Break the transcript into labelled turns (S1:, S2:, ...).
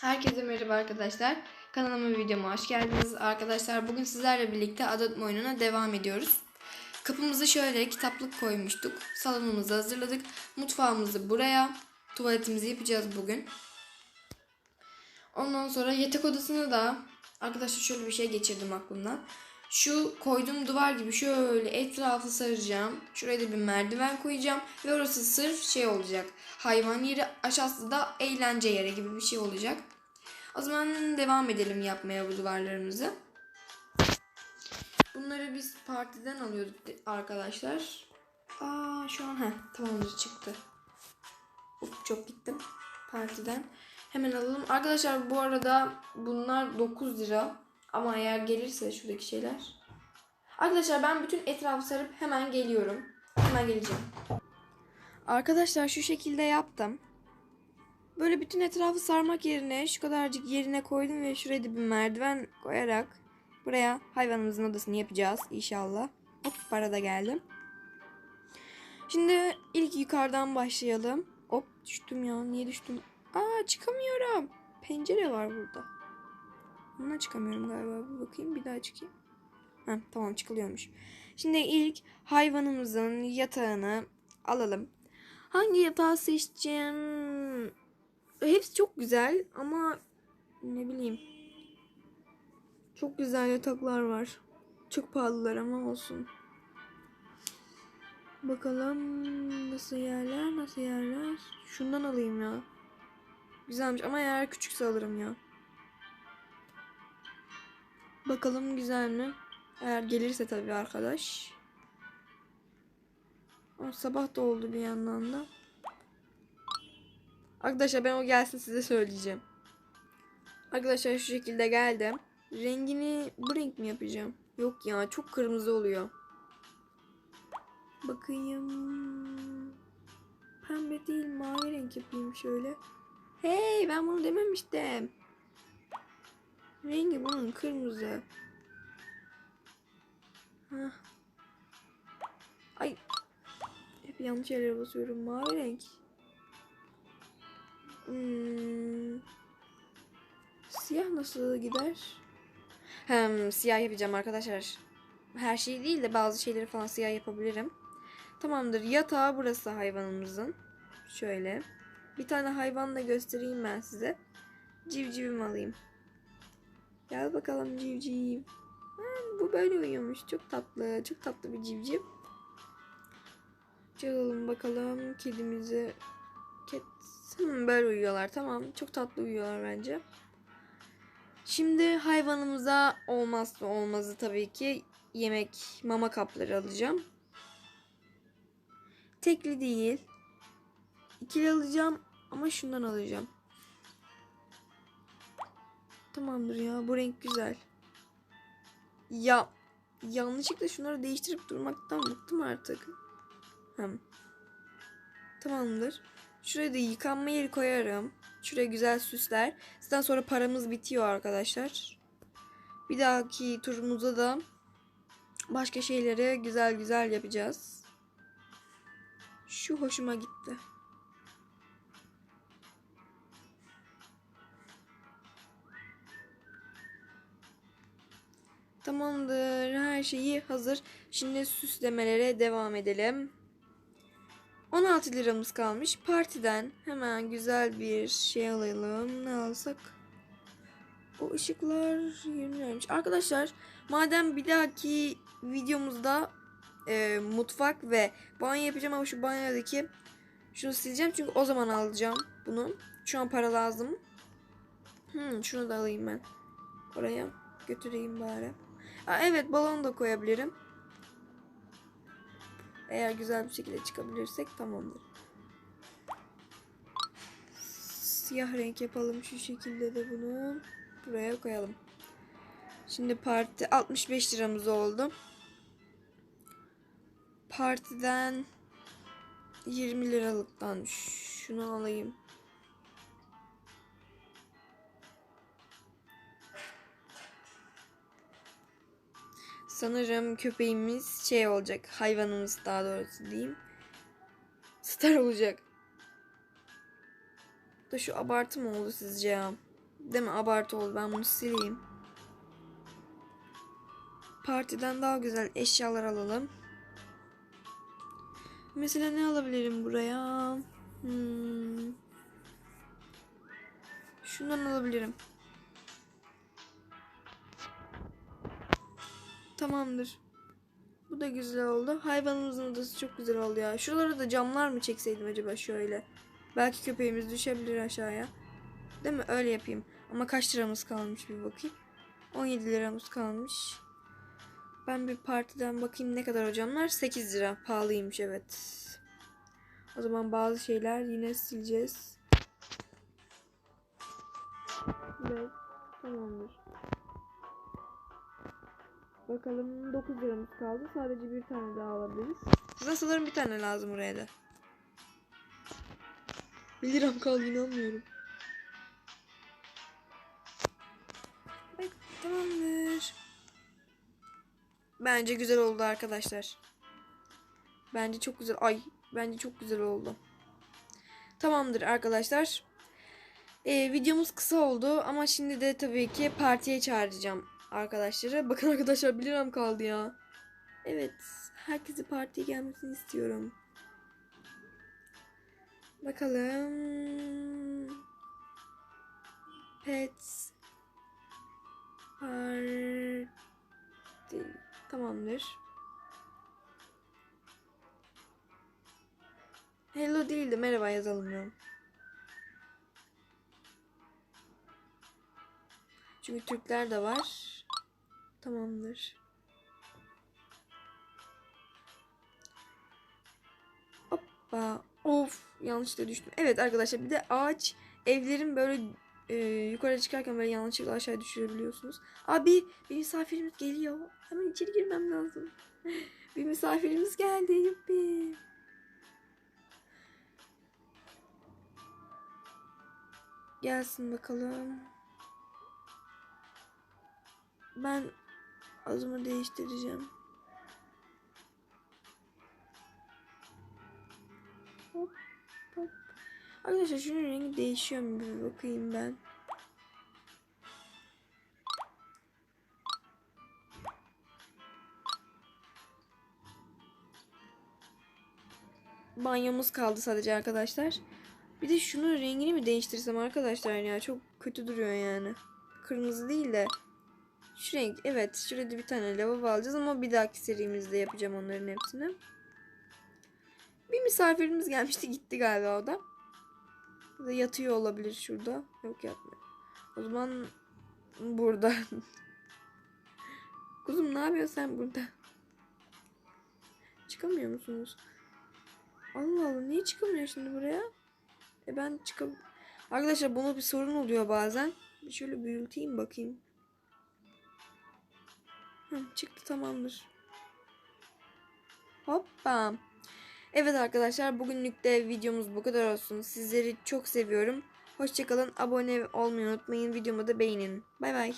S1: Herkese merhaba arkadaşlar. Kanalıma videoma hoş geldiniz. Arkadaşlar bugün sizlerle birlikte adet oyununa devam ediyoruz. Kapımızı şöyle kitaplık koymuştuk. Salonumuzu hazırladık. Mutfağımızı buraya. Tuvaletimizi yapacağız bugün. Ondan sonra yatak odasını da arkadaşlar şöyle bir şey geçirdim aklımdan. Şu koyduğum duvar gibi şöyle etrafı saracağım. Şuraya da bir merdiven koyacağım. Ve orası sırf şey olacak. Hayvan yeri aşağısı da eğlence yeri gibi bir şey olacak. O zaman devam edelim yapmaya bu duvarlarımızı. Bunları biz partiden alıyorduk arkadaşlar. Aa şu an heh, tamamdır çıktı. Uf, çok gittim partiden. Hemen alalım. Arkadaşlar bu arada bunlar 9 lira. Ama eğer gelirse şuradaki şeyler. Arkadaşlar ben bütün etrafı sarıp hemen geliyorum. Hemen geleceğim. Arkadaşlar şu şekilde yaptım. Böyle bütün etrafı sarmak yerine şu kadarcık yerine koydum ve şuraya bir merdiven koyarak buraya hayvanımızın odasını yapacağız inşallah. Hop para da geldim. Şimdi ilk yukarıdan başlayalım. Hop düştüm ya niye düştüm? Aa çıkamıyorum. Pencere var burada. Buna çıkamıyorum galiba. Bir bakayım bir daha çıkayım. Ha, tamam çıkılıyormuş. Şimdi ilk hayvanımızın yatağını alalım. Hangi yatağı seçeceğim? Hepsi çok güzel ama ne bileyim. Çok güzel yataklar var. Çok pahalılar ama olsun. Bakalım nasıl yerler nasıl yerler. Şundan alayım ya. Güzelmiş ama eğer küçükse alırım ya. Bakalım güzel mi? Eğer gelirse tabii arkadaş. Aa, sabah da oldu bir yandan da. Arkadaşlar ben o gelsin size söyleyeceğim. Arkadaşlar şu şekilde geldim. Rengini bu renk mi yapacağım? Yok ya çok kırmızı oluyor. Bakayım. Pembe değil mavi renk yapayım şöyle. Hey ben bunu dememiştim. Rengi bunun kırmızı. Hah. Ay. Hep yanlış yerlere basıyorum. Mavi renk. Hmm. Siyah nasıl gider? Hem siyah yapacağım arkadaşlar. Her şeyi değil de bazı şeyleri falan siyah yapabilirim. Tamamdır. Yatağı burası hayvanımızın. Şöyle. Bir tane hayvan da göstereyim ben size. Civcivimi alayım. Gel bakalım civciv. Ha, bu böyle uyuyormuş. Çok tatlı. Çok tatlı bir civciv. Çalalım bakalım kedimizi. Ked... Hmm, böyle uyuyorlar. Tamam. Çok tatlı uyuyorlar bence. Şimdi hayvanımıza olmazsa olmazı tabii ki yemek mama kapları alacağım. Tekli değil. İkili alacağım ama şundan alacağım. Tamamdır ya bu renk güzel. Ya yanlışlıkla şunları değiştirip durmaktan bıktım artık. Hem. Tamamdır. Şuraya da yıkanma yeri koyarım. Şuraya güzel süsler. Zaten sonra paramız bitiyor arkadaşlar. Bir dahaki turumuzda da başka şeyleri güzel güzel yapacağız. Şu hoşuma gitti. Tamamdır. Her şeyi hazır. Şimdi süslemelere devam edelim. 16 liramız kalmış. Partiden hemen güzel bir şey alalım. Ne alsak? O ışıklar 20 liraymış. Arkadaşlar madem bir dahaki videomuzda e, mutfak ve banyo yapacağım ama şu banyodaki şunu sileceğim çünkü o zaman alacağım bunu. Şu an para lazım. Hmm, şunu da alayım ben. Oraya götüreyim bari. Aa, evet balon da koyabilirim. Eğer güzel bir şekilde çıkabilirsek tamamdır. Siyah renk yapalım şu şekilde de bunu. Buraya koyalım. Şimdi parti 65 liramız oldu. Partiden 20 liralıktan şunu alayım. Sanırım köpeğimiz şey olacak. Hayvanımız daha doğrusu diyeyim. Star olacak. Da şu abartı mı oldu sizce ya? Değil mi? Abartı oldu. Ben bunu sileyim. Partiden daha güzel eşyalar alalım. Mesela ne alabilirim buraya? Hmm. Şundan alabilirim. Tamamdır. Bu da güzel oldu. Hayvanımızın odası çok güzel oldu ya. Şuralara da camlar mı çekseydim acaba şöyle? Belki köpeğimiz düşebilir aşağıya. Değil mi? Öyle yapayım. Ama kaç liramız kalmış bir bakayım. 17 liramız kalmış. Ben bir partiden bakayım ne kadar hocamlar. 8 lira. Pahalıymış evet. O zaman bazı şeyler yine sileceğiz. Evet. Tamamdır. Bakalım 9 liramız kaldı. Sadece bir tane daha alabiliriz. Size sanırım bir tane lazım oraya da. 1 liram kaldı inanmıyorum. Evet, tamamdır. Bence güzel oldu arkadaşlar. Bence çok güzel. Ay bence çok güzel oldu. Tamamdır arkadaşlar. Ee, videomuz kısa oldu ama şimdi de tabii ki partiye çağıracağım arkadaşları. Bakın arkadaşlar 1 liram kaldı ya. Evet. Herkesi partiye gelmesini istiyorum. Bakalım. Pets. Parti. Tamamdır. Hello değil de merhaba yazalım ya. Çünkü Türkler de var. Tamamdır. Hoppa. Of yanlışlıkla düştüm. Evet arkadaşlar bir de ağaç evlerin böyle e, yukarı çıkarken böyle yanlışlıkla aşağı düşürebiliyorsunuz. Abi bir misafirimiz geliyor. Hemen içeri girmem lazım. bir misafirimiz geldi. Yuppi. Gelsin bakalım. Ben adımı değiştireceğim. Hop hop. Arkadaşlar şunun rengi değişiyor mu bir bakayım ben. Banyomuz kaldı sadece arkadaşlar. Bir de şunun rengini mi değiştirsem arkadaşlar ya çok kötü duruyor yani. Kırmızı değil de. Şu renk evet şurada bir tane lavabo alacağız ama bir dahaki serimizde yapacağım onların hepsini. Bir misafirimiz gelmişti gitti galiba o da. Da yatıyor olabilir şurada. Yok yatmıyor. O zaman burada. Kuzum ne yapıyorsun sen burada? Çıkamıyor musunuz? Allah Allah niye çıkamıyor şimdi buraya? E ben çıkam... Arkadaşlar buna bir sorun oluyor bazen. Şöyle büyüteyim bakayım. Çıktı tamamdır. Hoppa. Evet arkadaşlar bugünlük de videomuz bu kadar olsun. Sizleri çok seviyorum. Hoşçakalın. Abone olmayı unutmayın. Videomu da beğenin. Bay bay.